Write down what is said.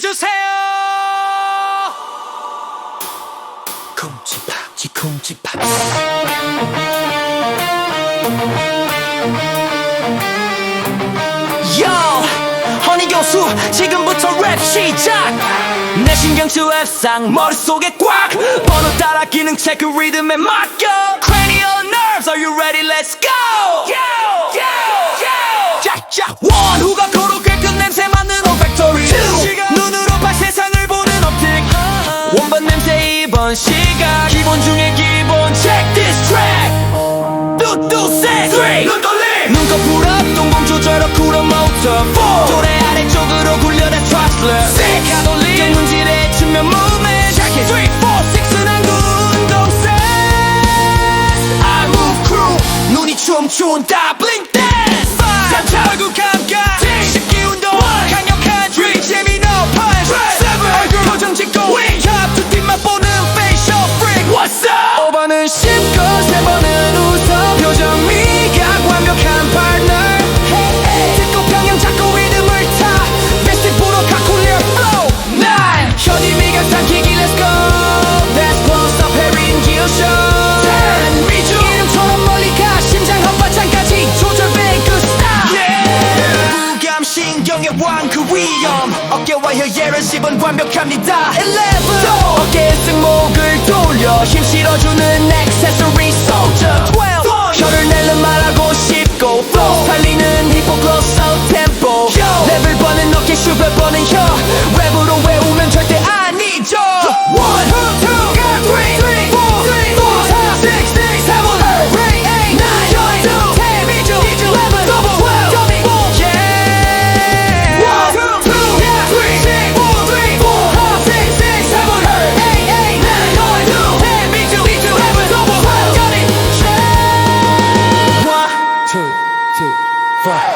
주세요! 허니 교수 지금부터 랩 시작! 내 신경 수앱상 머릿속에 꽉! 번호 따라 기능 체크 리듬에 맡겨! Cranial nerves are you ready? Let's go! Yo! Yo yo 짝짝 원 후가 이번 시각. 기본 중에 기본. Check this track. 뚜뚜셋 눈 돌림. 눈꺼풀 앞 동공 조절 어쿠러 모터 4 도래 아래쪽으로 굴려다 트라스플러 6 가돌림 경문질의 측면 무브ment 3 4 6는 한구 운동세 I move crew. 눈이 춤춘 다 blink dance. 5 3차 얼굴 감가 신경의 왕 그 위험 어깨와 혀예를 씹은 완벽합니다. 11